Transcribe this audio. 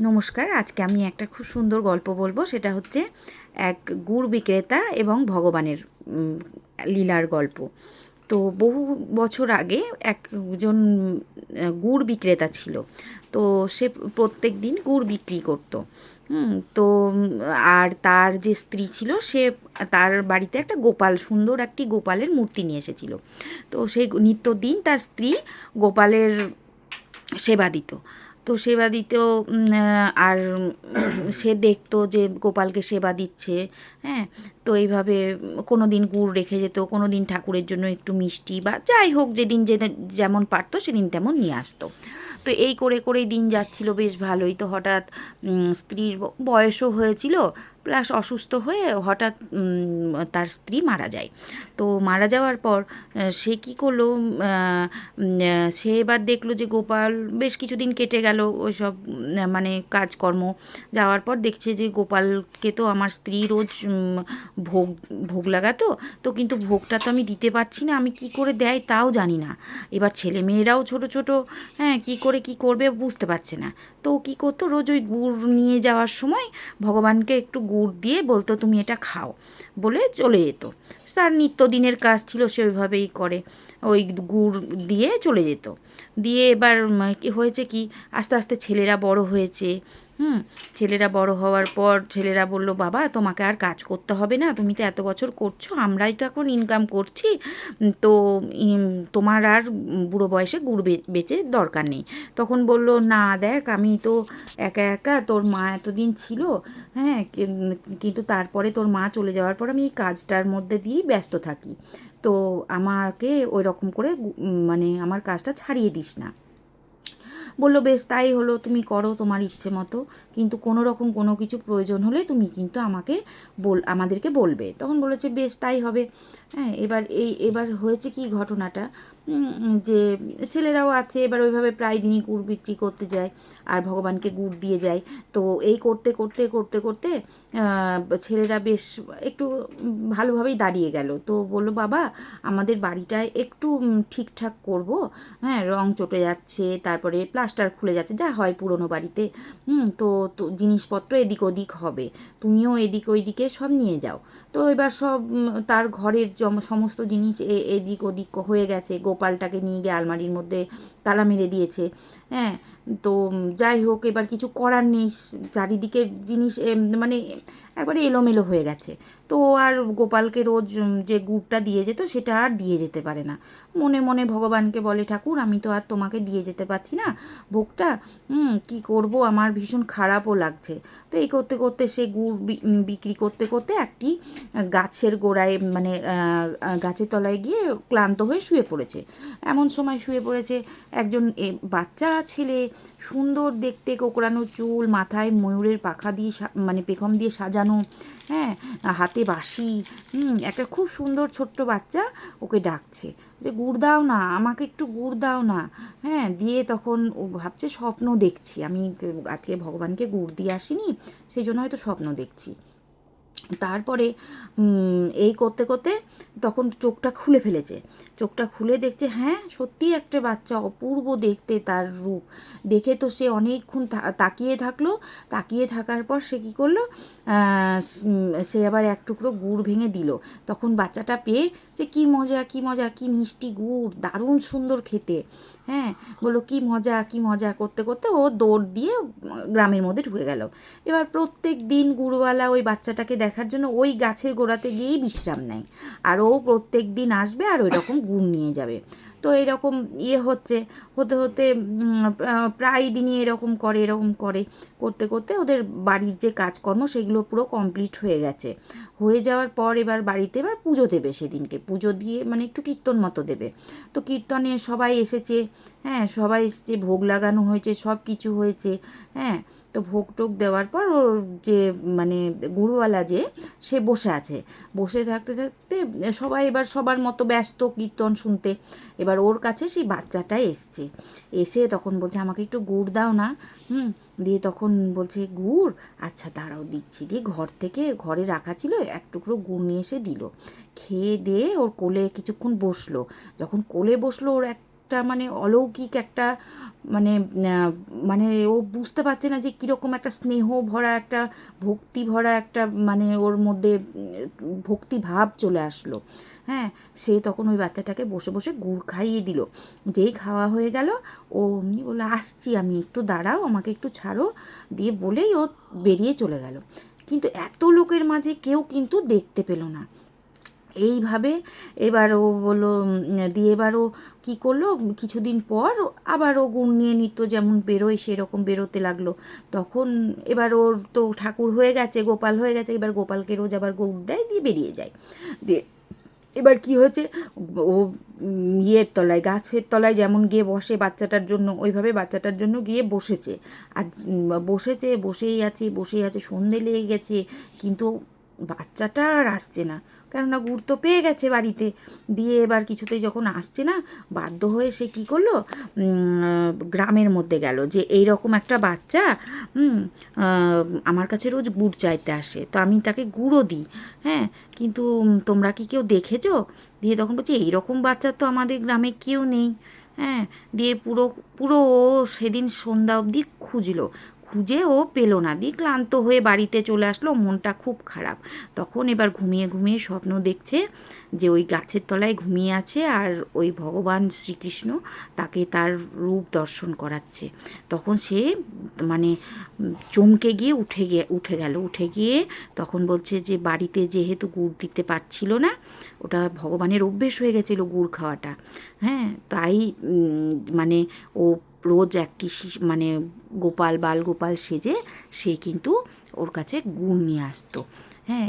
নমস্কার, আজকে আমি একটা খুব সুন্দর গল্প বলব। সেটা হচ্ছে এক গুড় বিক্রেতা এবং ভগবানের লীলার গল্প। তো বহু বছর আগে একজন গুড় বিক্রেতা ছিল। তো সে প্রত্যেক দিন গুড় বিক্রি করতো। তো, আর তার যে স্ত্রী ছিল, সে তার বাড়িতে একটা গোপাল, সুন্দর একটি গোপালের মূর্তি নিয়ে এসেছিল। তো সেই নিত্যদিন তার স্ত্রী গোপালের সেবা দিত। তো সেবা দিতেও আর সে দেখতো যে গোপালকে সেবা দিচ্ছে হ্যাঁ? তো এইভাবে কোনো দিন গুড় রেখে যেত কোনো দিন ঠাকুরের জন্য একটু মিষ্টি বা যাই হোক, যেদিন যে যেমন পারতো সেদিন তেমন নিয়ে আসতো। তো এই করে করেই দিন যাচ্ছিল, বেশ ভালোই। তো হঠাৎ স্ত্রীর বয়সও হয়েছিল প্লাস অসুস্থ হয়ে হঠাৎ তার স্ত্রী মারা যায়। তো মারা যাওয়ার পর সে কী করল? সে এবার দেখল যে গোপাল বেশ কিছুদিন কেটে গেল ওইসব উম, মানে কাজকর্ম। যাওয়ার পর দেখছে যে গোপালকে তো আমার স্ত্রী রোজ ভোগ ভোগ লাগাতো। তো কিন্তু ভোগটা তো আমি দিতে পারছি না আমি কি করে দেয় তাও জানি না। এবার ছেলে মেয়েরাও ছোট ছোট হ্যাঁ কি করে কি করবে বুঝতে পারছে না। তো কী করতো? রোজ ওই গুড় নিয়ে যাওয়ার সময় ভগবানকে একটু গুড় দিয়ে বলতো, তুমি এটা খাও। বলে চলে যেত। তার নিত্যদিনের কাজ ছিল সে ওইভাবেই করে, ওই গুড় দিয়ে চলে যেত। দিয়ে এবার হয়েছে কি, আস্তে আস্তে ছেলেরা বড় হয়েছে। হুম। ছেলেরা বড় হওয়ার পর ছেলেরা বলল, বাবা, তোমাকে আর কাজ করতে হবে না। তুমি তো এত বছর করছ, আমরাই তো এখন ইনকাম করছি। তো তোমার আর বুড়ো বয়সে গুড় বেচে দরকার নেই। তখন বলল, না, দেখ, আমি তো একা একা, তোর মা এতদিন ছিল হ্যাঁ কিন্তু তারপরে তোর মা চলে যাওয়ার পর আমি এই কাজটার মধ্যে দিয়েই ব্যস্ত থাকি। তো আমাকে ওই রকম করে মানে আমার কাজটা ছাড়িয়ে দিস না। বলল, বেশ, তাই হলো, তুমি করো তোমার ইচ্ছে মতো। কিন্তু কোনো রকম কোনো কিছু প্রয়োজন হলে তুমি কিন্তু আমাকে বল, আমাদেরকে বলবে। তখন বলেছে, বেশ, তাই হবে। হ্যাঁ এবার এই, এবার হয়েছে কি ঘটনাটা? যে ছেলেরাও আছে, এবার ওইভাবে প্রায় দিনই গুড় বিক্রি করতে যায় আর ভগবানকে গুড় দিয়ে যায়। তো এই করতে করতে করতে করতে ছেলেরা বেশ একটু ভালোভাবেই দাঁড়িয়ে গেল। তো বলল, বাবা, আমাদের বাড়িটায় একটু ঠিকঠাক করব। হ্যাঁ রং চটে যাচ্ছে, তারপরে প্লাস্টার খুলে যাচ্ছে, যা হয় পুরনো বাড়িতে। হুম, তো জিনিসপত্র এদিক ওদিক হবে। তুমিও এদিক ওইদিকে সব নিয়ে যাও। তো এবার সব তার ঘরের সমস্ত জিনিস এদিক ওদিক হয়ে গেছে গোপালটাকে নিয়ে গিয়ে আলমারির মধ্যে তালা মেরে দিয়েছে। হ্যাঁ তো যাই হোক, এবার কিছু করার নেই। চারিদিকের জিনিস মানে একবারে এলোমেলো হয়ে গেছে। তো আর গোপালকে রোজ যে গুড়টা দিয়ে যেত সেটা আর দিয়ে যেতে পারে না। মনে মনে ভগবানকে বলে, ঠাকুর, আমি তো আর তোমাকে দিয়ে যেতে পারছি না। ভোগটা কী করব? আমার ভীষণ খারাপও লাগছে। তো এই করতে করতে সে গুড় বিক্রি করতে করতে একটি গাছের গোড়ায় মানে গাছের তলায় গিয়ে ক্লান্ত হয়ে শুয়ে পড়েছে। এমন সময় শুয়ে পড়েছে একজন বাচ্চা ছেলে সুন্দর দেখতে কোকড়ানো চুল, মাথায় ময়ূরের পাখা দিয়ে মানে পেখম দিয়ে সাজানো হ্যাঁ হাতে হুম, একটা খুব সুন্দর ছোট্ট বাচ্চা ওকে ডাকছে। যে গুড় দাও না, আমাকে একটু গুড় দাও না। হ্যাঁ দিয়ে তখন ও ভাবছে, স্বপ্ন দেখছি। আমি আজকে ভগবানকে গুড় দিয়ে আসিনি, সেই জন্য হয়তো স্বপ্ন দেখছি। তারপরে এই করতে করতে তখন চোখটা খুলে ফেলেছে। চোখটা খুলে দেখছে হ্যাঁ সত্যি একটা বাচ্চা অপূর্ব দেখতে তার রূপ। দেখে তো সে অনেকক্ষণ তাকিয়ে থাকল। তাকিয়ে থাকার পর সে কী করল? সে আবার এক টুকরো গুড় ভেঙে দিল। তখন বাচ্চাটা পেয়ে যে কী মজা কী মজা, কী মিষ্টি গুড়, দারুণ সুন্দর খেতে। হ্যাঁ বলল কী মজা কী মজা করতে করতে ও দৌড় দিয়ে গ্রামের মধ্যে ঢুকে গেল। এবার প্রত্যেক দিন গুড়ওয়ালা ওই বাচ্চাটাকে দেখার জন্য ওই গাছের গোড়াতে গিয়েই বিশ্রাম নেয়। আর ও প্রত্যেক দিন আসবে আর ওই রকম গুড় নিয়ে যাবে। তো এরকম ইয়ে হচ্ছে, হতে হতে প্রায় দিনই এরকম করে এরকম করে। করতে করতে ওদের বাড়ির যে কাজকর্ম সেগুলো পুরো কমপ্লিট হয়ে গেছে। হয়ে যাওয়ার পর এবার বাড়িতে এবার পুজো দেবে সেদিনকে। পুজো দিয়ে মানে একটু কীর্তন মতো দেবে। তো কীর্তনে সবাই এসেছে হ্যাঁ সবাই এসেছে, ভোগ লাগানো হয়েছে সব কিছু হয়েছে হ্যাঁ। তো ভোগ টোক দেওয়ার পর ওর যে মানে গুরুওয়ালা যে, সে বসে আছে। বসে থাকতে থাকতে সবাই এবার সবার মতো ব্যস্ত কীর্তন শুনতে। এবার ওর কাছে সেই বাচ্চাটা এসছে। এসে তখন বলছে, আমাকে একটু গুড় দাও না। হুম, দিয়ে তখন বলছে, গুড়? আচ্ছা দাঁড়াও, দিচ্ছি। দিয়ে ঘর থেকে, ঘরে রাখা ছিল, এক টুকরো গুড় নিয়ে এসে দিল। খেয়ে দিয়ে ওর কোলে কিছুক্ষণ বসল। যখন কোলে বসল, ওর এক একটা মানে অলৌকিক একটা মানে মানে ও বুঝতে পারছে না যে কীরকম একটা স্নেহ ভরা একটা, ভক্তি ভরা একটা মানে ওর মধ্যে ভক্তি ভাব চলে আসলো। হ্যাঁ সে তখন ওই বাচ্চাটাকে বসে বসে গুড় খাইয়ে দিল। যেই খাওয়া হয়ে গেল, ও অমনি বলে আসছি আমি, একটু দাঁড়াও, আমাকে একটু ছাড়ো। দিয়ে বলেই ও বেরিয়ে চলে গেল। কিন্তু এত লোকের মাঝে কেউ কিন্তু দেখতে পেল না। এইভাবে এবার ও বলল দিয়ে এবার ও কী করল, কিছুদিন পর আবার ও গুণ নিয়ে নিত যেমন বেরোয় সেরকম বেরোতে লাগল। তখন এবার ওর তো ঠাকুর হয়ে গেছে, গোপাল হয়ে গেছে, এবার গোপালকে রোজ আবার গৌড় দেয়, দিয়ে বেরিয়ে যায়। দিয়ে এবার কি হয়েছে, ও ইয়ের তলায়, গাছের তলায় যেমন গিয়ে বসে বাচ্চাটার জন্য, ওইভাবে বাচ্চাটার জন্য গিয়ে বসেছে। আর বসেছে, বসেই আছে বসেই আছে, সন্ধে লেগে গেছে, কিন্তু বাচ্চাটা আর আসছে না। কেননা গুড় তো পেয়ে গেছে বাড়িতে। দিয়ে এবার কিছুতেই যখন আসছে না, বাধ্য হয়ে সে কী করল? গ্রামের মধ্যে গেল যে এই রকম একটা বাচ্চা আমার কাছে রোজ গুড় চাইতে আসে, তো আমি তাকে গুঁড়ো দিই হ্যাঁ কিন্তু তোমরা কি কেউ দেখেছ? দিয়ে তখন বলছে, এইরকম বাচ্চা তো আমাদের গ্রামে কেউ নেই হ্যাঁ দিয়ে পুরো পুরো ও সেদিন সন্ধ্যা অবধি খুঁজলো খুঁজে ও পেল না। দিয়ে ক্লান্ত হয়ে বাড়িতে চলে আসলো, মনটা খুব খারাপ। তখন এবার ঘুমিয়ে ঘুমিয়ে স্বপ্ন দেখছে যে ওই গাছের তলায় ঘুমিয়ে আছে আর ওই ভগবান শ্রীকৃষ্ণ তাকে তার রূপ দর্শন করাচ্ছে। তখন সে মানে চমকে গিয়ে উঠে গিয়ে উঠে গেল। উঠে গিয়ে তখন বলছে যে বাড়িতে যেহেতু গুড় দিতে পারছিল না ওটা ভগবানের অভ্যেস হয়ে গেছিল গুড় খাওয়াটা। হ্যাঁ তাই মানে ও রোজ একটি মানে গোপাল, বাল গোপাল সেজে সে কিন্তু ওর কাছে গুড় নিয়ে আসতো। হ্যাঁ